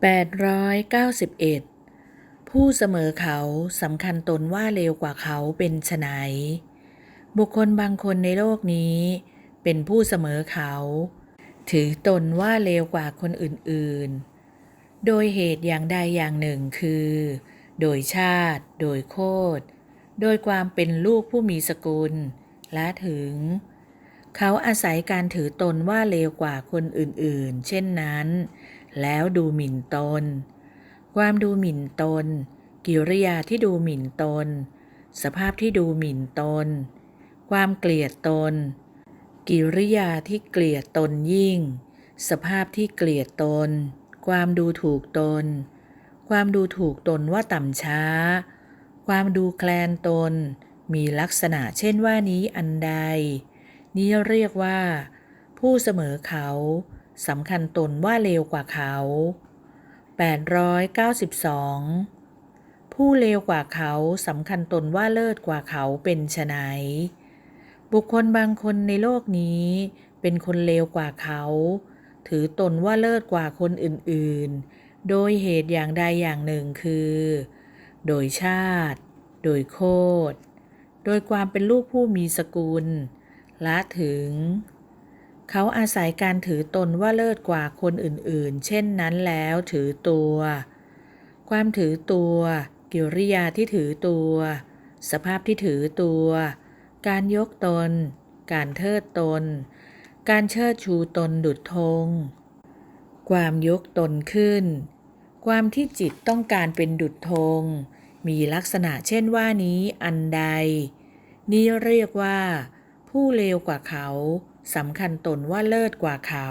891 ผู้เสมอเขาสำคัญตนว่าเลวกว่าเขาเป็นไฉนบุคคลบางคนในโลกนี้ เป็นผู้เสมอเขา ถือตนว่าเลวกว่าคนอื่นๆ โดยเหตุอย่างใดอย่างหนึ่งคือ โดยชาติ โดยโคตรโดยความเป็นลูกผู้มีสกุล และถึง เขาอาศัยการถือตนว่าเลวกว่าคนอื่นๆ เช่นนั้น แล้วดูหมิ่นตน ความดูหมิ่นตน กิริยาที่ดูหมิ่นตน สภาพที่ดูหมิ่นตน ความเกลียดตน กิริยาที่เกลียดตนยิ่ง สภาพที่เกลียดตน ความดูถูกตน ความดูถูกตนว่าต่ำช้า ความดูแคลนตน มีลักษณะเช่นว่านี้อันใด นี้เรียกว่า ผู้เสมอเขา สำคัญตนว่าเลวกว่าเขา 892 ผู้เลวกว่าเขาสำคัญตนว่าเลิศกว่าเขาเป็นไฉนบุคคลบางคนในโลกนี้ เป็นคนเลวกว่าเขา ถือตนว่าเลิศกว่าคนอื่นๆ โดยเหตุอย่างใดอย่างหนึ่งคือ โดยชาติ โดยโคตรโดยความเป็นลูกผู้มีสกุล ละถึง เขาอาศัยการถือตนว่าเลิศกว่าคนอื่นๆ เช่นนั้นแล้วถือตัว ความถือตัว กิริยาที่ถือตัว สภาพที่ถือตัว การยกตน การเทิดตน การเชิดชูตนดุจธง ความยกตนขึ้น ความที่จิตต้องการเป็นดุจธง มีลักษณะเช่นว่านี้อันใด นี้เรียกว่า ผู้เลวกว่าเขา สำคัญตนว่าเลิศกว่าเขา